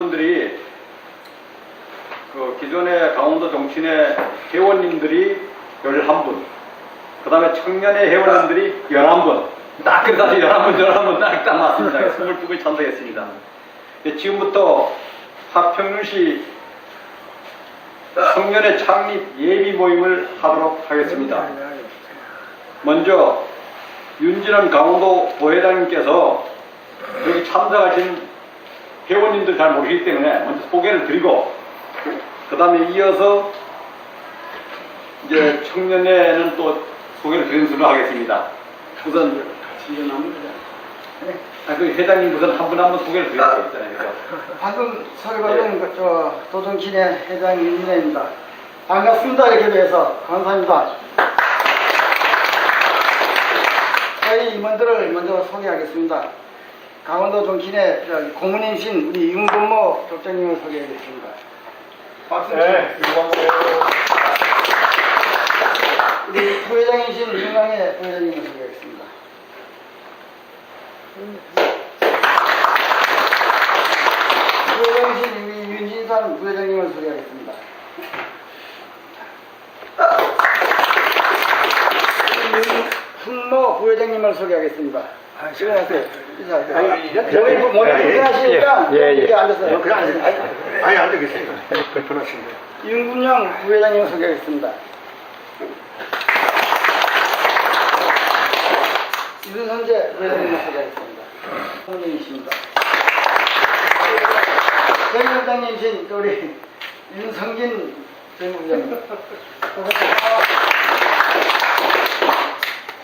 분들이 그 기존의 강원도 정치인의 회원님들이 11분, 그 다음에 청년의 회원님들이 11분, 딱 그래서 11분, 11분 딱, 딱 맞습니다. 22분 참석했습니다. 예, 지금부터 하평시 청년의 창립 예비 모임을 하도록 하겠습니다. 먼저 윤진원 강원도 부회장님께서 여기 참석하신 회원님들 잘 모르시기 때문에 먼저 소개를 드리고 그 다음에 이어서 이제 청년회는 또 소개를 드리는 수로 하겠습니다. 우선 아, 그 회장님 우선 한 분 한 분 소개를 드릴 수 있잖아요. 그죠? 방금 소개받은 그, 저 도정신의 회장 윤민혜입니다. 반갑습니다. 이렇게 뵈서 감사합니다. 저희 임원들을 먼저 소개하겠습니다. 강원도 정신의 저기 고문임신 우리 윤건모 족장님을 소개하겠습니다. 박수 네, 우리 부회장이신 윤강의 부회장님을 소개하겠습니다. 부회장이신 우리 윤진산 부회장님을 소개하겠습니다. 훈모 부회장님을 소개하겠습니다. 일어나세요. 인사하세요. 저희 뭐 먼저 인사하시니까 예, 예, 예. 이렇게 앉으세요. 그래, 앉으세요. 아니, 안 되겠습니다. 불편하십니다. 윤군영 부회장님을 소개하겠습니다. 윤선재 부회장님을 소개하겠습니다. 선생님이십니다. 대위원장님이신 우리 윤성진 재무부장님.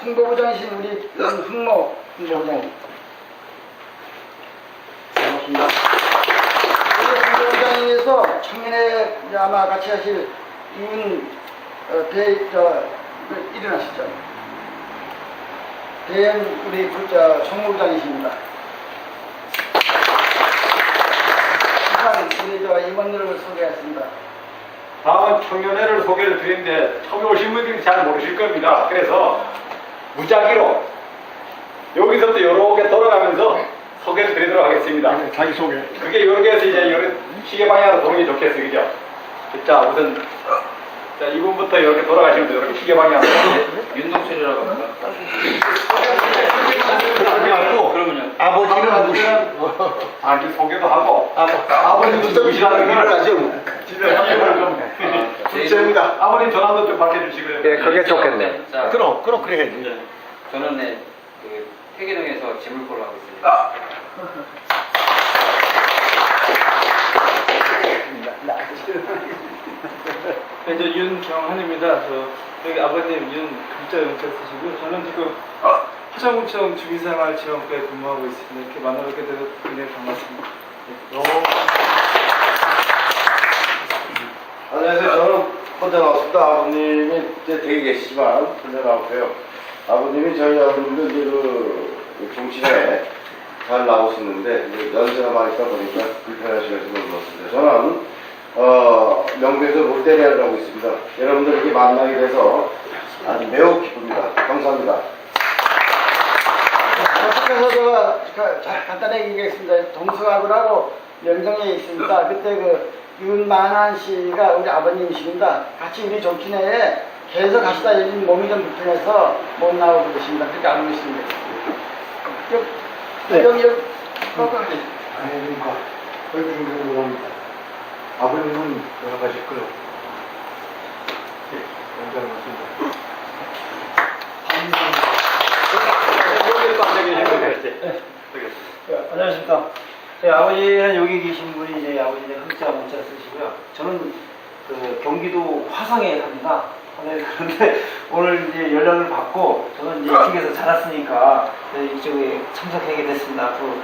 홍보부장이신 우리 윤흥모 홍보부장님. 반갑습니다. 우리 홍보부장님에서 청년회 이제 아마 같이 하실 윤 어, 대, 저, 그, 일어나시죠. 대현 우리 부, 저, 총무부장이십니다. 이상 우리 저 임원들을 소개했습니다. 다음은 청년회를 소개를 드리는데 처음 오신 분들이 잘 모르실 겁니다. 그래서 무작위로 여기서부터 이렇게 돌아가면서 소개를 드리도록 하겠습니다. 자기 소개. 그게 이렇게 해서 이제 이렇게 시계 방향으로 도는 게 좋겠어요, 그죠? 자, 우선 자 이분부터 이렇게 돌아가시면 돼요. 이렇게 시계 방향으로. 윤동철이라고 합니다. 그러지 말고 그러면요. 아버지는 누구시고? 아, 이렇게 소개도 하고 아버님도 누구시라는 일을 걸 하죠. 집에 이름을 좀 둘째입니다. 아버님 전화도 좀 밝혀주시고요. 예, 그게 좋겠네. 자, 그럼, 그럼 그래 해야지. 네. 저는 네, 그 회계동에서 재물포를 하고 있습니다. 네, 저 윤경환입니다. 저 여기 아버님 윤 글자 영자 쓰시고요. 저는 지금 화정구청 주민생활 지원과에 근무하고 있습니다. 이렇게 만나뵙게 돼서 굉장히 반갑습니다. 네. 안녕하세요. 저는 혼자 나왔습니다. 아버님이 이제 댁에 계시지만 혼자 나왔고요. 아버님이 저희 아버님도 이제 그 정치에 잘 나오시는데 연세가 많으니까 보니까 불편하시면서 놀랐습니다. 저는 어, 명배에서 롯데리아를 하고 있습니다. 여러분들 이렇게 만나게 돼서 아주 매우 기쁩니다. 감사합니다. 계속해서 제가 간단하게 얘기하겠습니다. 동서학을하고 명정에 있습니다. 그때 그 윤만한 씨가 우리 아버님이십니다. 같이 우리 정치내에 계속 가시다 요즘 몸이 좀 불편해서 못 나오고 계십니다. 그렇게 알고 계십니다. 여기, 여기, 여기, 거기. 아닙니까? 얼굴 궁금합니다. 아버님은 돌아가실 거요. 예, 연장 맞습니다. 여기를 또 앉아 계시면 되겠지. 네, 안녕하십니까. 저희 아버지는 여기 계신 분이 이제 아버지는 흑자 문자 쓰시고요. 저는 그 경기도 화성에 삽니다. 네, 그런데 오늘 이제 연락을 받고 저는 이제 이쪽에서 자랐으니까 네, 이쪽에 참석하게 됐습니다. 앞으로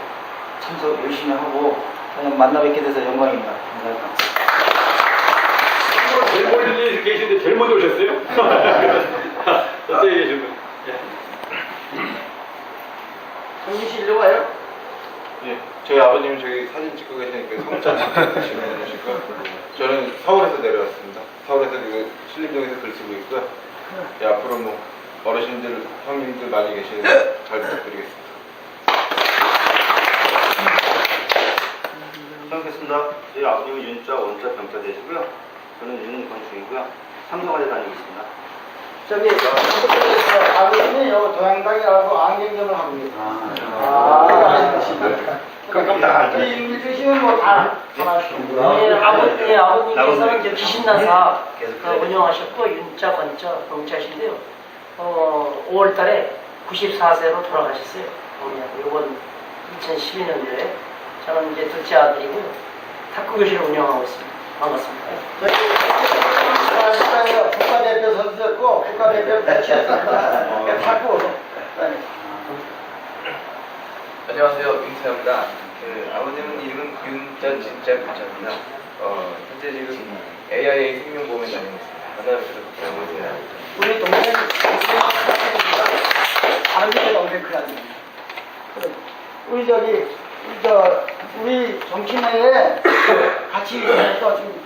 참석 열심히 하고 그냥 만나 뵙게 돼서 영광입니다. 감사합니다. 제일 멀리 계신데 제일 먼저 오셨어요? 어떻게 계신 분? 정민 씨 일로 와요? 예, 저희 아버님이 저기 사진 찍고 계시니까 성찬 찍으시는 분이시고 저는 서울에서 내려왔습니다. 서울에서 그 신림동에서 글 쓰고 있고요. 예, 앞으로 뭐 어르신들, 형님들 많이 계시는데 잘 부탁드리겠습니다. 잘 먹겠습니다. 저희 아버님은 윤자 원자 병자 되시고요. 저는 윤건중이고요. 삼성화재 다니고 있습니다. 저기 저 아버님이 요 도양당이라고 안경점을 하고 계세요. 아, 그럼 다 알죠. 이 밀주시면 뭐다 하나씩입니다. 예, 아버, 예, 아버님께서는 이제 귀신나사 어, 운영하셨고 윤자 건자 병자신데요. 어, 5월달에 94세로 돌아가셨어요. 어, 이번 2012년도에 저는 이제 둘째 아들이고요. 탁구 교실을 운영하고 있습니다. 반갑습니다. 아시다요 국가대표 선수였고 국가대표 배치했습니다. 탁구. 네. 안녕하세요, 윤태입니다. 그 아버님은 이름은 윤자 진짜 부자입니다. 어, 현재 지금 AIA 생명보험에 다니고 있습니다. 바다에서 아버지야. 우리 동생 데 동생 큰아들 우리 저기 저 우리 정치내에 같이 해서 지금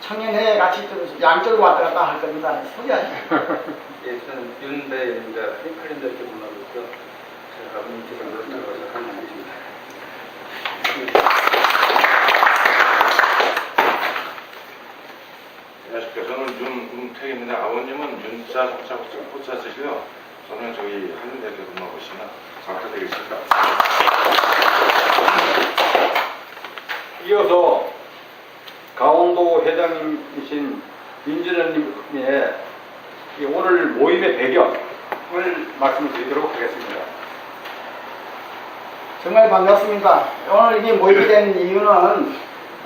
청년회에 같이 좀 양쪽으로 왔다 갔다 할 겁니다. 소개하시죠. 예, 저는 윤배입니다. 힐클린더 이렇게 만나고 있고요. 제 아버님께서 하는 분이십니다. 안녕하십니까. 저는 윤은택입니다. 아버님은 윤자, 석자, 호자 쓰시고요. 저는 저희 한림대학교 근무하고 있습니다. 잘 부탁드리겠습니다. 이어서 강원도 회장님이신 이 오늘 모임의 배경을 말씀을 드리도록 하겠습니다. 정말 반갑습니다. 오늘 이게 모이게 된 이유는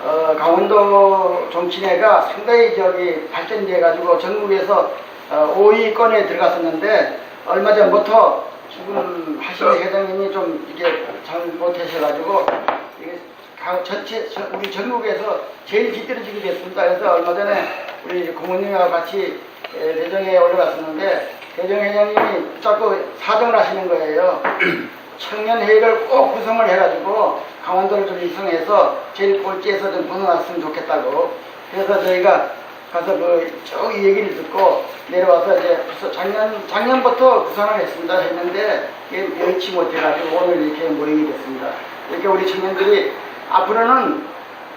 어, 강원도 정치회가 상당히 저기 발전돼 가지고 전국에서 어, 5위권에 들어갔었는데 얼마 전부터 지금 하시는 회장님이 좀 이게 잘 못하셔가지고 이게 가- 전체 저- 우리 전국에서 제일 뒤떨어지게 됐습니다. 그래서 얼마 전에 우리 고모님과 같이 에, 대정에 올라갔었는데 대정 회장님이 자꾸 사정을 하시는 거예요. 청년회의를 꼭 구성을 해가지고 강원도를 좀 이성해서 제일 꼴찌에서 좀 벗어났으면 좋겠다고 그래서 저희가 가서 그쭉 얘기를 듣고 내려와서 이제 작년 작년부터 구성을 했습니다 했는데 이게 여의치 못해가지고 오늘 이렇게 모임이 됐습니다. 이렇게 우리 청년들이 앞으로는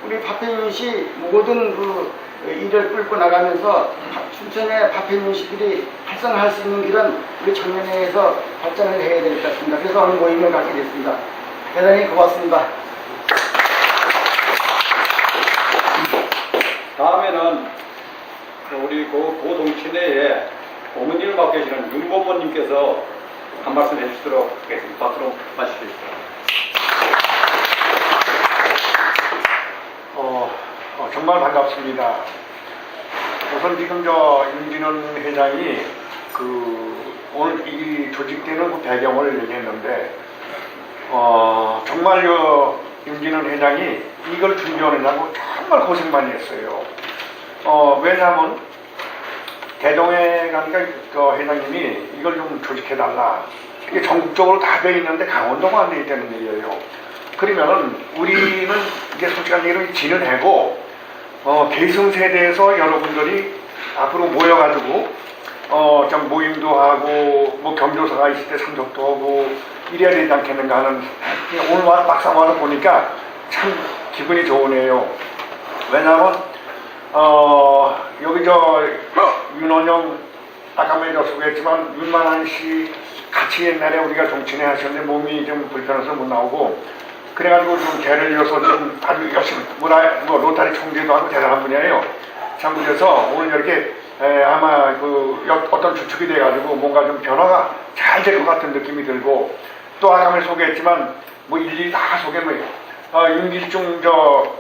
우리 파페윤시 모든 그 일을 끌고 나가면서 춘천의 파페윤시들이 활성화할 수 있는 길은 우리 청년회에서 발전을 해야 될 것 같습니다. 그래서 오늘 모임을 갖게 됐습니다. 대단히 고맙습니다. 다음에는 우리 고, 고동치내에 어머니를 맡고 계시는 윤고모님께서 한 말씀 해주시도록 하겠습니다. 박수로 맞으시겠습니다. 어, 어, 정말 반갑습니다. 우선 지금 저 윤진원 회장이 그 오늘 이 조직되는 그 배경을 얘기했는데 어, 정말 그 윤진원 회장이 이걸 준비하느냐고 정말 고생 많이 했어요. 어, 왜냐하면 대동에 가니까 그 회장님이 이걸 좀 조직해달라. 이게 전국적으로 다 돼 있는데 강원도가 안 돼 있다는 얘기예요. 그러면은 우리는 이제 솔직한 얘기로 지는해고 어, 계승 세대에서 여러분들이 앞으로 모여가지고 어, 좀 모임도 하고 뭐 경조사가 있을 때 참석도 하고 이래야 되지 않겠는가 하는 오늘 와, 막상 와서 보니까 참 기분이 좋으네요. 왜냐하면 어, 여기 저 윤원영 아까 먼저 소개했지만 윤만한 씨 같이 옛날에 우리가 정치회 하셨는데 몸이 좀 불편해서 못 나오고 그래가지고 좀 개를 이어서 좀 아주 열심히 문화 뭐 로타리 총재도 하고 대단한 분이에요. 참 그래서 오늘 이렇게 에, 아마 그 여- 어떤 주축이 돼가지고 뭔가 좀 변화가 잘 될 것 같은 느낌이 들고 또 전에 소개했지만 뭐 일일이 다 소개해요. 어, 윤길중 저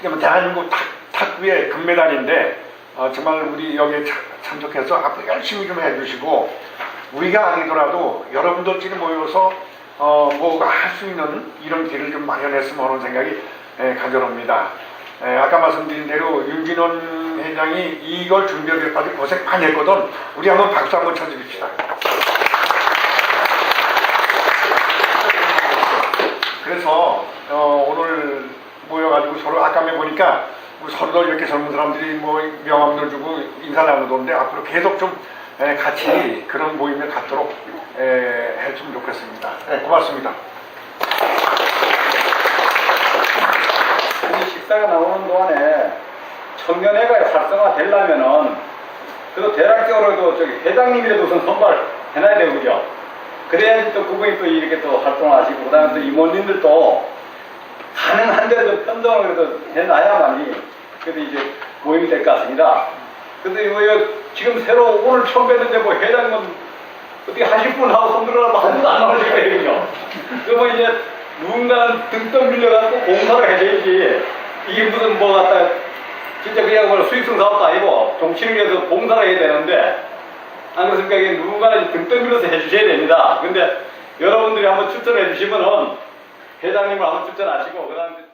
그러면 대한민국 탁, 탁구의 금메달인데 어, 정말 우리 여기에 참- 참석해서 앞으로 열심히 좀 해주시고 우리가 아니더라도 여러분들 지금 모여서 어, 뭐가 할 수 있는 이런 길을 좀 마련했으면 하는 생각이 에, 가져옵니다. 에, 아까 말씀드린 대로 윤진원 회장이 이걸 준비하기까지 고생 많이 했거든. 우리 한번 박수 한번 쳐주십시다. 그래서 어, 오늘 모여가지고 서로 아까에 보니까 서로 이렇게 젊은 사람들이 뭐 명함도 주고 인사 나누던데 앞으로 계속 좀 에, 같이 그런 모임을 갖도록 에, 했으면 좋겠습니다. 네, 고맙습니다. 역사가 나오는 동안에 청년회가 활성화되려면은 그래도 대략적으로도 저기 회장님이라도 우선 선발해놔야 되고 그죠? 그래야지 또 그분이 또 이렇게 또 활동하시고 그다음에 또 임원님들도 가능한 대로 편성을 그래도 해놔야만이 그래도 이제 모임이 될 것 같습니다. 근데 뭐 이거 지금 새로 오늘 처음 뵀는데 뭐 회장은 어떻게 하실 분 하고 손 들어라고 아무도 안 하시거든요. 그러면 이제 누군가는 등떠 밀려갖고 공사를 해야지 이게 무슨 뭐 갖다 진짜 그냥 뭐 수익성 사업도 아니고 정치를 위해서 봉사를 해야 되는데 안 그렇습니까? 이게 누군가는 등떠 밀어서 해주셔야 됩니다. 근데 여러분들이 한번 추천해 주시면은 회장님을 한번 추천하시고 그 다음에